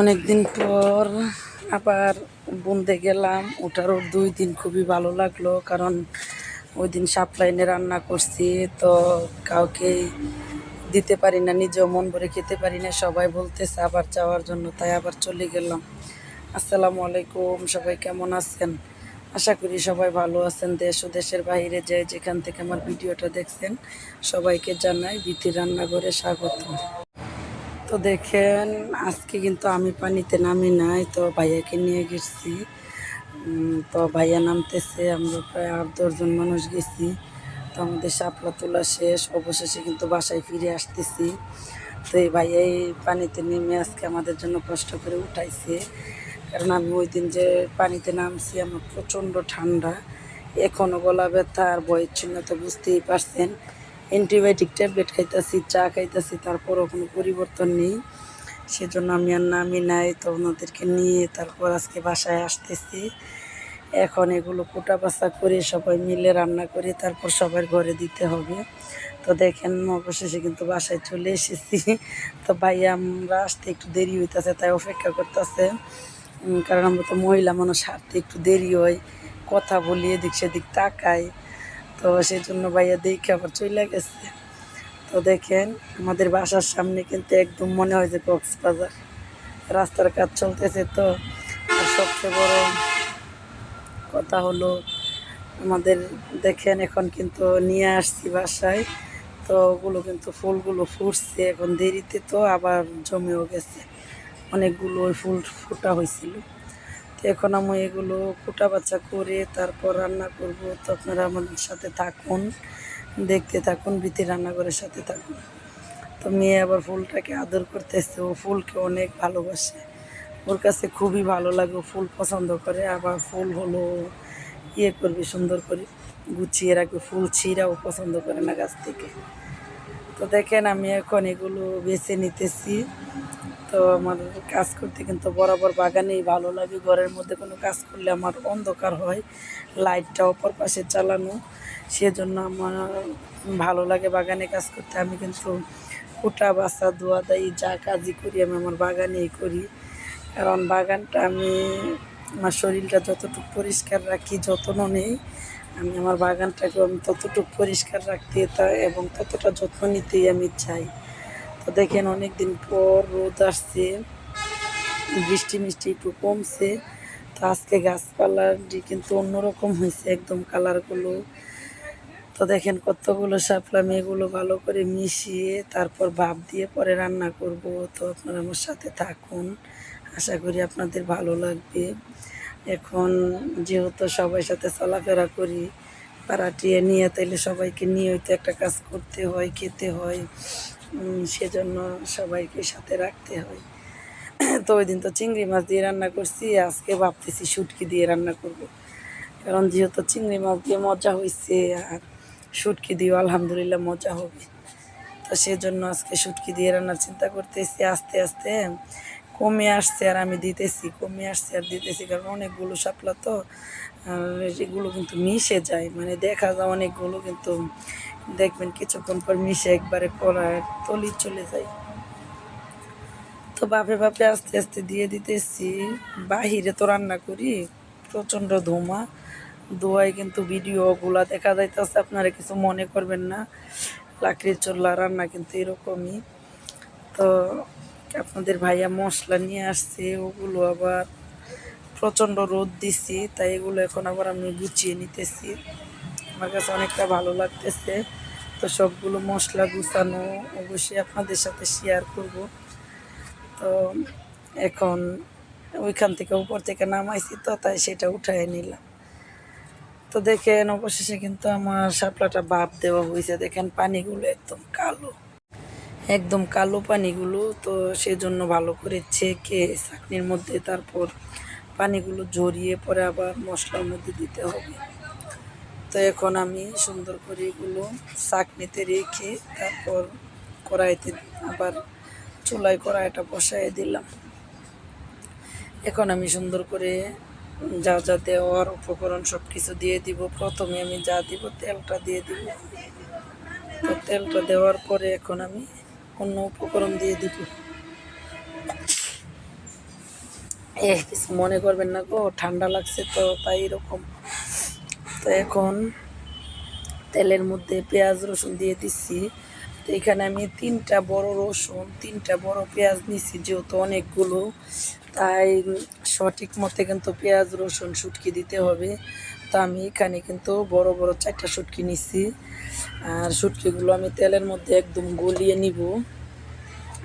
অনেকদিন পর আবার বুনতে গেলাম। ওটারও দুই দিন খুবই ভালো লাগল, কারণ ওই দিন সাপ্লাইনে রান্না করছি, তো কাউকে দিতে পারি না, নিজেও মন ভরে খেতে পারি না, সবাই বলতেছে আবার যাওয়ার জন্য, তাই আবার চলে গেলাম। আসসালামু আলাইকুম, সবাই কেমন আছেন? আশা করি সবাই ভালো আছেন, দেশ ও দেশের বাইরে যে যেখান থেকে আমার ভিডিওটা দেখছেন, সবাইকে জানাই বিথি রান্নাঘরে স্বাগতম তো দেখেন, আজকে কিন্তু আমি পানিতে নামি নাই, তো ভাইয়াকে নিয়ে গেছি। তো ভাইয়া নামতেছে, আমরা প্রায় আট দশজন মানুষ গেছি। তো আমাদের শাপলা তোলা শেষ, অবশেষে কিন্তু বাসায় ফিরে আসতেছি। তো এই ভাইয়াই পানিতে নেমে আজকে আমাদের জন্য কষ্ট করে উঠাইছে। কারণ আমি ওই দিন যে পানিতে নামছি, আমার প্রচণ্ড ঠান্ডা। এখনও গলা ব্যথা আর বয়ের চিহ্ন তো বুঝতেই পারছেন। অ্যান্টিবায়োটিক ট্যাবলেট খাইতেছি, চা খাইতেছি, তারপরও কোনো পরিবর্তন নেই। সেজন্য আমি আর নামি নাই, তো ওনাদেরকে নিয়ে তারপর আজকে বাসায় আসতেছি। এখন এগুলো কোটা বাছা করে সবাই মিলে রান্না করে তারপর সবার ঘরে দিতে হবে। তো দেখেন, অবশেষে কিন্তু বাসায় চলে এসেছি। তো ভাই, আমরা আসতে একটু দেরি হইতেছে, তাই অপেক্ষা করতেছে। কারণ আমরা তো মহিলা মানুষ, হাঁটতে একটু দেরি হয়। কথা বলি এদিক সেদিক তাকাই। তো সেই জন্য ভাইয়া দেখে আবার চলে গেছে। তো দেখেন, আমাদের বাসার সামনে কিন্তু একদম মনে হয় যে কক্সবাজার। রাস্তার কাজ চলতেছে তো। সবচেয়ে বড় কথা হলো, আমাদের দেখেন এখন কিন্তু নিয়ে আসছি বাসায়। তো ওগুলো কিন্তু ফুলগুলো ফুটছে এখন দেরিতে তো, আবার জমেও গেছে। অনেকগুলো ওই ফুল ফোটা হয়েছিল। এখন আমি এগুলো কুটা বাচ্চা করে তারপর রান্না করব। তো আপনারা আমাদের সাথে থাকুন, দেখতে থাকুন বিতি রান্নাঘরের সাথে থাকুন। তো মেয়ে আবার ফুলটাকে আদর করতেছে, ও ফুলকে অনেক ভালোবাসে। ওর কাছে খুবই ভালো লাগে ফুল পছন্দ করে। আবার ফুল হলো ইয়ে করবে, সুন্দর করে গুছিয়ে রাখবে, ফুল ছিঁড়াও পছন্দ করে না গাছ থেকে। তো দেখেন আমি এখন এগুলো বেছে নিতেছি। তো আমার কাজ করতে কিন্তু বরাবর বাগানেই ভালো লাগে। ঘরের মধ্যে কোনো কাজ করলে আমার অন্ধকার হয়, লাইটটা অপর পাশে চালানো, সেজন্য আমার ভালো লাগে বাগানে কাজ করতে। আমি কিন্তু কুটা, বাসা ধোয়া দাই যা কাজই করি আমি আমার বাগানেই করি। কারণ বাগানটা আমি আমার শরীরটা যতটুকু পরিষ্কার রাখি, যত্ন নেই, আমি আমার বাগানটাকে আমি ততটুকু পরিষ্কার রাখতে তা এবং ততটা যত্ন নিতেই আমি চাই। তো দেখেন অনেক দিন পর রোদ আসছে, বৃষ্টি মিষ্টি একটু কমছে। তো আজকে গাছপালাটি কিন্তু অন্যরকম হয়েছে, একদম কালারগুলো। তো দেখেন কতগুলো শাপলাম এগুলো ভালো করে মিশিয়ে তারপর ভাপ দিয়ে পরে রান্না করব। তো আপনারা আমার সাথে থাকুন, আশা করি আপনাদের ভালো লাগবে। এখন যেহেতু সবার সাথে চলাফেরা করি, পাড়াটিয়ে নিয়ে তাইলে সবাইকে নিয়ে হয়তো একটা কাজ করতে হয়, খেতে হয়। সেজন্য সবাইকে সাথে রাখতে হয় তো ওই দিন তো চিংড়ি মাছ দিয়ে রান্না করছি, আজকে ভাবতেছি শুটকি দিয়ে রান্না করব। কারণ যেহেতু চিংড়ি মাছ দিয়ে মজা হয়েছে আর শুটকি দিয়েও আলহামদুলিল্লাহ মজা হবে তো সেজন্য আজকে শুটকি দিয়ে রান্নার চিন্তা করতেছি, আস্তে আস্তে কমে আসছে আর আমি দিতেছি, কমে আসছে আর দিতেছি কারণ অনেকগুলো শাপলা তো, আর এগুলো কিন্তু মিশে যায় মানে দেখা যায় অনেকগুলো কিন্তু দেখবেন কিছুক্ষণ পর মিশে একবারে কড়ায় তলি চলে যায়। তো বাপে বাপে আস্তে আস্তে দিয়ে দিতেছি। বাহিরে তো রান্না করি, প্রচণ্ড ধোঁয়া। ধোঁয়ায় কিন্তু ভিডিওগুলা দেখা যাইতেছে, আপনারা কিছু মনে করবেন না। লাকড়ির চুল্লা রান্না কিন্তু এরকমই। তো আপনাদের ভাইয়া মশলা নিয়ে আসছে, ওগুলো আবার প্রচণ্ড রোদ দিছি, তাই এগুলো এখন আবার আমি গুছিয়ে নিতেছি। আমার কাছে অনেকটা ভালো লাগতেছে। তো সবগুলো মশলা গুছানো অবশ্যই আপনাদের সাথে শেয়ার করব। তো এখন ওইখান থেকে উপর থেকে নামাইছি তো, তাই সেটা উঠাই নিলাম। তো দেখেন, অবশেষে কিন্তু আমার শাপলাটা বাপ দেওয়া হয়েছে। দেখেন, পানিগুলো একদম কালো। একদম কালো পানিগুলো। তো সেজন্য ভালো করে ছেঁকে চাকনির মধ্যে তারপর পানিগুলো ঝরিয়ে পরে আবার মশলার মধ্যে দিতে হবে। তো এখন আমি সুন্দর করে এগুলো চাকনিতে রেখে তারপর কড়াইতে আবার চুলায় কড়াইটা বসায় দিলাম। এখন আমি সুন্দর করে যা যা দেওয়ার উপকরণ সব কিছু দিয়ে দিব। প্রথমে আমি যা দিব তেলটা দিয়ে দিব। তো তেলটা দেওয়ার পরে এখন আমি অন্য উপকরণ দিয়ে দিব। এ কিছু মনে করবেন না গো, ঠান্ডা লাগছে তো, তাই এরকম। তো এখন তেলের মধ্যে পেঁয়াজ, রসুন দিয়ে দিচ্ছি। তো এখানে আমি তিনটা বড় রসুন, তিনটা বড় পেঁয়াজ নিচ্ছি যেহেতু অনেকগুলো। তাই সঠিক মতে কিন্তু পেঁয়াজ, রসুন শুটকি দিতে হবে। তো আমি এখানে কিন্তু বড় বড় চারটা শুটকি নিচ্ছি আর শুটকিগুলো আমি তেলের মধ্যে একদম গলিয়ে নিব।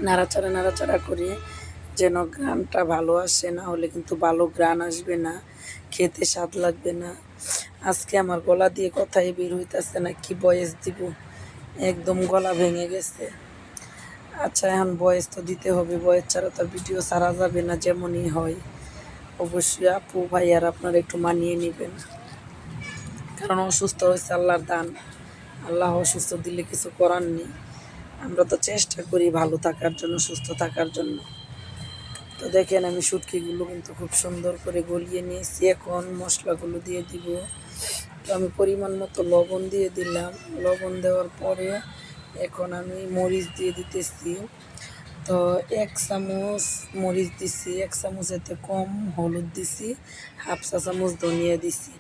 নাড়াচাড়া নাড়াচাড়া করে যেন গ্রানটা ভালো আসে, না হলে কিন্তু ভালো গ্রান আসবে না। খেতে স্বাদ লাগবে না। আজকে আমার গলা দিয়ে কথাই বের হইতেছে না, কি বয়স দিব? একদম গলা ভেঙে গেছে। আচ্ছা এখন বয়স তো দিতে হবে, বয়স ছাড়া তো ভিডিও ছাড়া যাবে না, যেমনই হয়। অবশ্যই আপু, ভাই আর আপনারা একটু মানিয়ে নেবেন। কারণ অসুস্থ হয়েছে আল্লাহর দান। আল্লাহ অসুস্থ দিলে কিছু করার নেই। আমরা তো চেষ্টা করি ভালো থাকার জন্য, সুস্থ থাকার জন্য। তো দেখেন আমি শুটকিগুলো কিন্তু খুব সুন্দর করে গলিয়ে নিয়েছি। এখন মশলাগুলো দিয়ে দিব। তো আমি পরিমাণ মতো লবণ দিয়ে দিলাম। লবণ দেওয়ার পরে এখন আমি মরিচ দিয়ে দিতেছি। তো এক চামচ মরিচ দিছি, এক চামচ এতে কম হলুদ দিছি, হাফ চা চামচ ধনিয়া দিছি।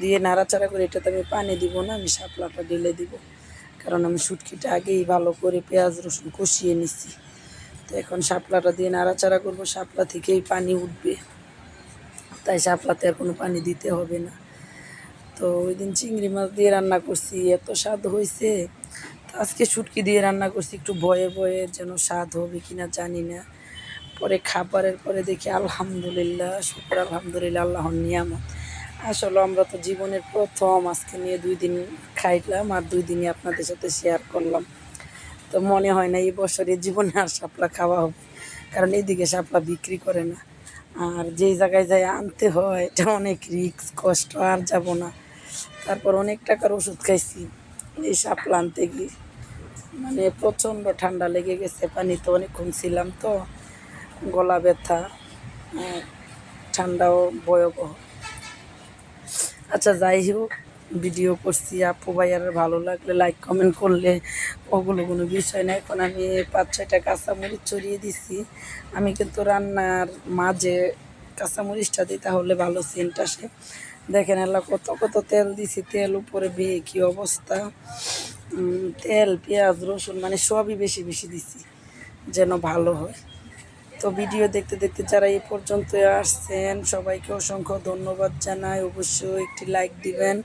দিয়ে নাড়াচাড়া করে এটাতে আমি পানি দিব না, আমি শাপলাটা ঢেলে দিব। কারণ আমি শুটকিটা আগেই ভালো করে পেঁয়াজ রসুন কষিয়ে নিছি। তো এখন শাপলাটা দিয়ে নাড়াচাড়া করব, শাপলা থেকেই পানি উঠবে। তাই শাপলাতে আর কোনো পানি দিতে হবে না। তো ওই দিন চিংড়ি মাছ দিয়ে রান্না করছি, এত স্বাদ হয়েছে। তো আজকে শুটকি দিয়ে রান্না করছি, একটু ভয়ে ভয়ে যেন স্বাদ হবে কিনা জানি না। পরে খাবারের পরে দেখি আলহামদুলিল্লাহ, শুক্র আলহামদুলিল্লাহ, আল্লাহর নিয়ামত। আসলে আমরা তো জীবনের প্রথম আজকে নিয়ে দুই দিন খাইলাম, আর দুই দিনই আপনাদের সাথে শেয়ার করলাম। তো মনে হয় না এই বছরে জীবনে আর শাপলা খাওয়া হবে। কারণ এদিকে শাপলা বিক্রি করে না। আর যেই জায়গায় যাই আনতে হয় এটা অনেক রিস্ক কষ্ট আর যাব না। তারপর অনেক টাকার ওষুধ খাইছি। এই শাপলা আনতে গিয়ে মানে প্রচণ্ড ঠান্ডা লেগে গেছে পানিতে অনেকক্ষণ ছিলাম তো। গলা ব্যথা আহ, ঠান্ডাও ভয়াবহ। আচ্ছা যাই হোক ভিডিও করছি, আপু ভাইয়ার ভালো লাগলে লাইক কমেন্ট করলে ওগুলো কোনো বিষয় না। এখন আমি পাঁচ ছয়টা কাঁচামরিচ ছড়িয়ে দিছি। আমি কিন্তু রান্নার মাঝে কাঁচামরিচটা দিই, তাহলে ভালো সেন্ট আসে। দেখেন এলা কত কত তেল দিছি, তেল উপরে বেয়ে কী অবস্থা। তেল, পেঁয়াজ, রসুন মানে সবই বেশি বেশি দিছি, যেন ভালো হয়। তো ভিডিও দেখতে দেখতে যারা এ পর্যন্ত আসছেন, সবাইকে অসংখ্য ধন্যবাদ জানাই। অবশ্যই একটি লাইক দিবেন।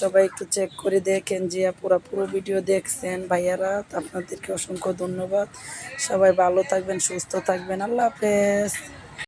সবাই একটু চেক করে দেখেন যে পুরা পুরো ভিডিও দেখছেন। ভাইয়ারা, আপনাদেরকে অসংখ্য ধন্যবাদ। সবাই ভালো থাকবেন, সুস্থ থাকবেন। আল্লাহ হাফেজ।